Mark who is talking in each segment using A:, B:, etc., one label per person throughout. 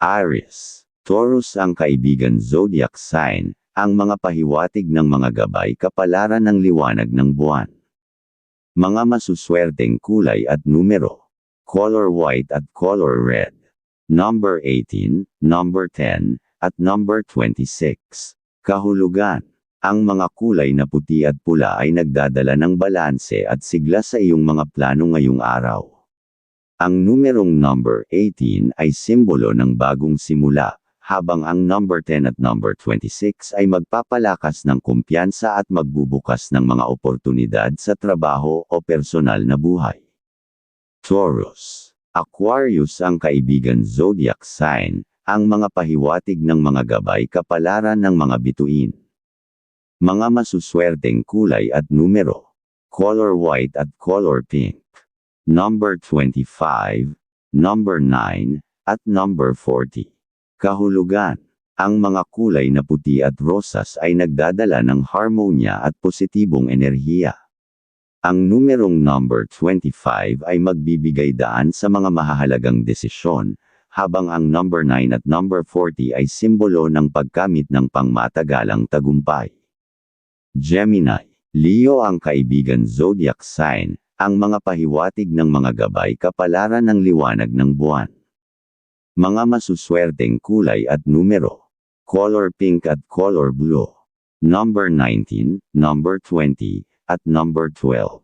A: Aries. Taurus ang kaibigan zodiac sign, ang mga pahiwatig ng mga gabay kapalaran ng liwanag ng buwan. Mga masuswerteng kulay at numero. Color white at color red. Number 18, number 10, at number 26. Kahulugan. Ang mga kulay na puti at pula ay nagdadala ng balanse at sigla sa iyong mga plano ngayong araw. Ang numerong number 18 ay simbolo ng bagong simula, habang ang number 10 at number 26 ay magpapalakas ng kumpiyansa at magbubukas ng mga oportunidad sa trabaho o personal na buhay. Taurus. Aquarius ang kaibigan zodiac sign, ang mga pahiwatig ng mga gabay kapalaran ng mga bituin. Mga masuswerteng kulay at numero. Color white at color pink. Number 25, number 9, at number 40. Kahulugan. Ang mga kulay na puti at rosas ay nagdadala ng harmonya at positibong enerhiya. Ang numerong number 25 ay magbibigay daan sa mga mahahalagang desisyon, habang ang number 9 at number 40 ay simbolo ng pagkamit ng pangmatagalang tagumpay. Gemini, Leo ang kaibigan zodiac sign, ang mga pahiwatig ng mga gabay kapalaran ng liwanag ng buwan. Mga masuswerteng kulay at numero. Color pink at color blue. Number 19, number 20, at number 12.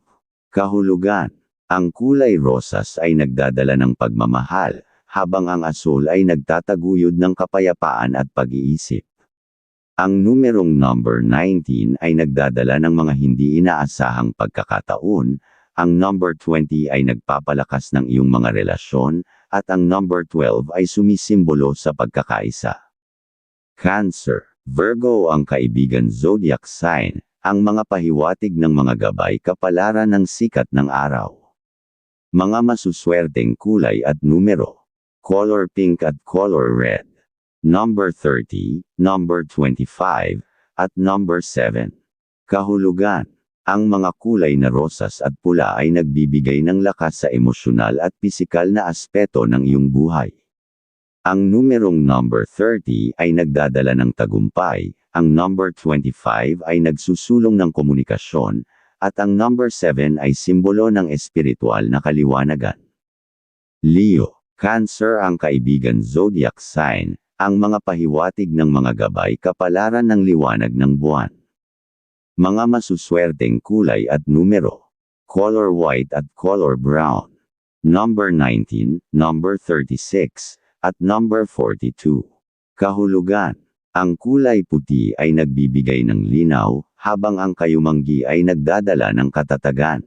A: Kahulugan. Ang kulay rosas ay nagdadala ng pagmamahal, habang ang asul ay nagtataguyod ng kapayapaan at pag-iisip. Ang numerong number 19 ay nagdadala ng mga hindi inaasahang pagkakataon, ang number 20 ay nagpapalakas ng iyong mga relasyon, at ang number 12 ay sumisimbolo sa pagkakaisa. Cancer, Virgo ang kaibigan zodiac sign, ang mga pahiwatig ng mga gabay kapalaran ng sikat ng araw. Mga masuswerteng kulay at numero. Color pink at color red number 30, number 25, at number 7. Kahulugan. Ang mga kulay na rosas at pula ay nagbibigay ng lakas sa emosyonal at pisikal na aspeto ng iyong buhay. Ang numerong number 30 ay nagdadala ng tagumpay, ang number 25 ay nagsusulong ng komunikasyon, at ang number 7 ay simbolo ng espiritual na kaliwanagan. Leo, Cancer ang kaibigan zodiac sign, ang mga pahiwatig ng mga gabay kapalaran ng liwanag ng buwan. Mga masuswerteng kulay at numero. Color white at color brown. Number 19, number 36, at number 42. Kahulugan. Ang kulay puti ay nagbibigay ng linaw, habang ang kayumanggi ay nagdadala ng katatagan.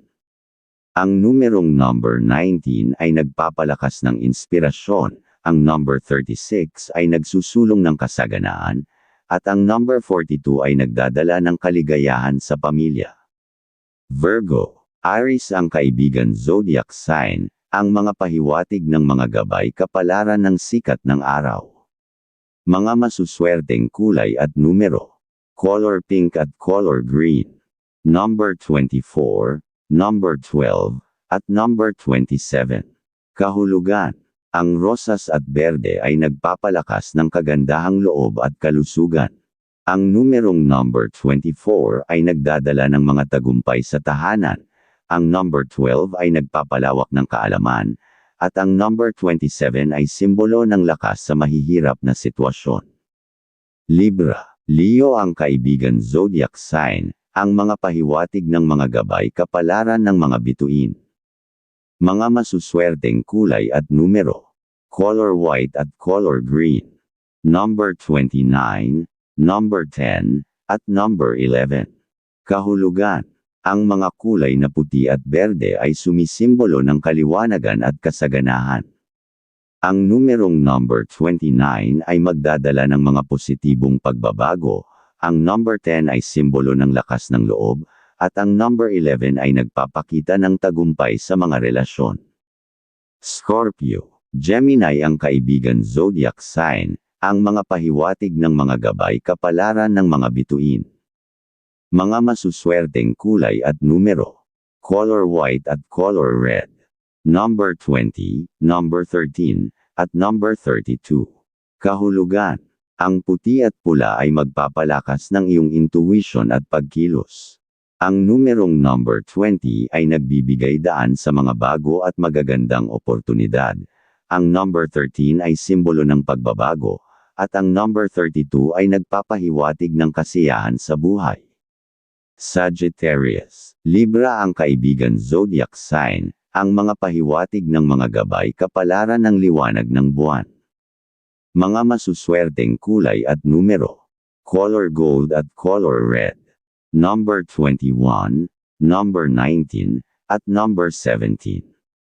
A: Ang numerong number 19 ay nagpapalakas ng inspirasyon, ang number 36 ay nagsusulong ng kasaganaan, at ang number 42 ay nagdadala ng kaligayahan sa pamilya. Virgo, Aries ang kaibigan zodiac sign, ang mga pahiwatig ng mga gabay kapalaran ng sikat ng araw. Mga masuswerteng kulay at numero. Color pink at color green. Number 24, number 12, at number 27. Kahulugan. Ang rosas at berde ay nagpapalakas ng kagandahang loob at kalusugan. Ang numerong number 24 ay nagdadala ng mga tagumpay sa tahanan. Ang number 12 ay nagpapalawak ng kaalaman. At ang number 27 ay simbolo ng lakas sa mahihirap na sitwasyon. Libra, Leo ang kaibigan zodiac sign, ang mga pahiwatig ng mga gabay kapalaran ng mga bituin. Mga masuswerteng kulay at numero. Color white at color green. Number 29, number 10, at number 11. Kahulugan. Ang mga kulay na puti at berde ay sumisimbolo ng kaliwanagan at kasaganahan. Ang numerong number 29 ay magdadala ng mga positibong pagbabago, ang number 10 ay simbolo ng lakas ng loob, at ang number 11 ay nagpapakita ng tagumpay sa mga relasyon. Scorpio, Gemini ang kaibigan zodiac sign, ang mga pahiwatig ng mga gabay kapalaran ng mga bituin. Mga masuswerteng kulay at numero. Color white at color red. Number 20, number 13, at number 32. Kahulugan. Ang puti at pula ay magpapalakas ng iyong intuition at pagkilos. Ang numerong number 20 ay nagbibigay daan sa mga bago at magagandang oportunidad. Ang number 13 ay simbolo ng pagbabago, at ang number 32 ay nagpapahiwatig ng kasiyahan sa buhay. Sagittarius. Libra ang kaibigan zodiac sign, ang mga pahiwatig ng mga gabay kapalaran ng liwanag ng buwan. Mga masuswerteng kulay at numero. Color gold at color red. Number 21, number 19, at number 17.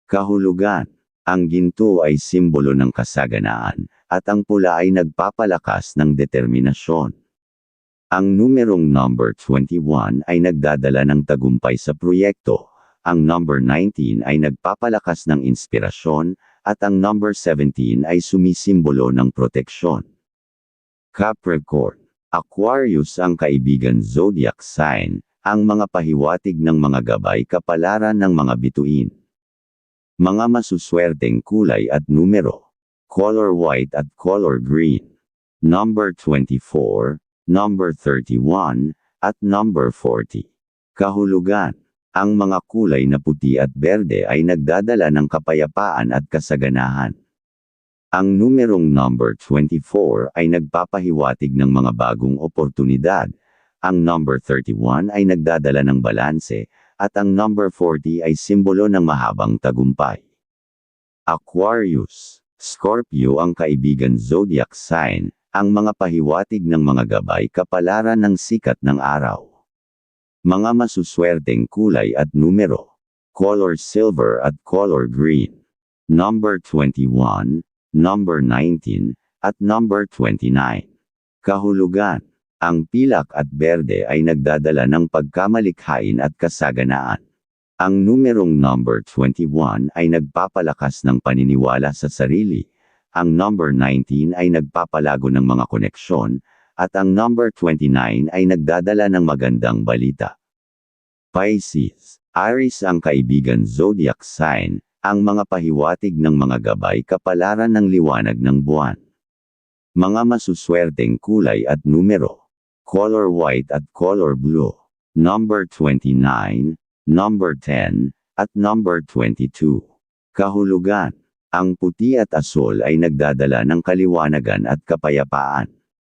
A: Kahulugan. Ang ginto ay simbolo ng kasaganaan, at ang pula ay nagpapalakas ng determinasyon. Ang numerong number 21 ay nagdadala ng tagumpay sa proyekto, ang number 19 ay nagpapalakas ng inspirasyon, at ang number 17 ay sumisimbolo ng proteksyon. Capricorn. Aquarius ang kaibigan zodiac sign, ang mga pahiwatig ng mga gabay kapalaran ng mga bituin. Mga masuswerteng kulay at numero. Color white at color green. Number 24, number 31, at number 40. Kahulugan. Ang mga kulay na puti at berde ay nagdadala ng kapayapaan at kasaganahan. Ang numerong number 24 ay nagpapahiwatig ng mga bagong oportunidad. Ang number 31 ay nagdadala ng balanse, at ang number 40 ay simbolo ng mahabang tagumpay. Aquarius. Scorpio ang kaibigan zodiac sign, ang mga pahiwatig ng mga gabay kapalaran ng sikat ng araw. Mga masuswerteng kulay at numero. Color silver at color green. Number 21, number 19, at number 29. Kahulugan. Ang pilak at berde ay nagdadala ng pagkamalikhain at kasaganaan. Ang numerong number 21 ay nagpapalakas ng paniniwala sa sarili. Ang number 19 ay nagpapalago ng mga koneksyon, at ang number 29 ay nagdadala ng magandang balita. Pisces. Aries ang kaibigan zodiac sign, ang mga pahiwatig ng mga gabay kapalaran ng liwanag ng buwan. Mga masuswerteng kulay at numero. Color white at color blue. Number 29, number 10, at number 22. Kahulugan. Ang puti at asul ay nagdadala ng kaliwanagan at kapayapaan.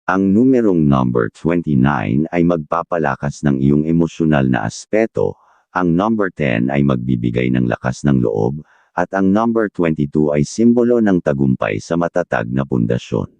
A: Ang numerong number 29 ay magpapalakas ng iyong emosyonal na aspeto, ang number 10 ay magbibigay ng lakas ng loob, at ang number 22 ay simbolo ng tagumpay sa matatag na pundasyon.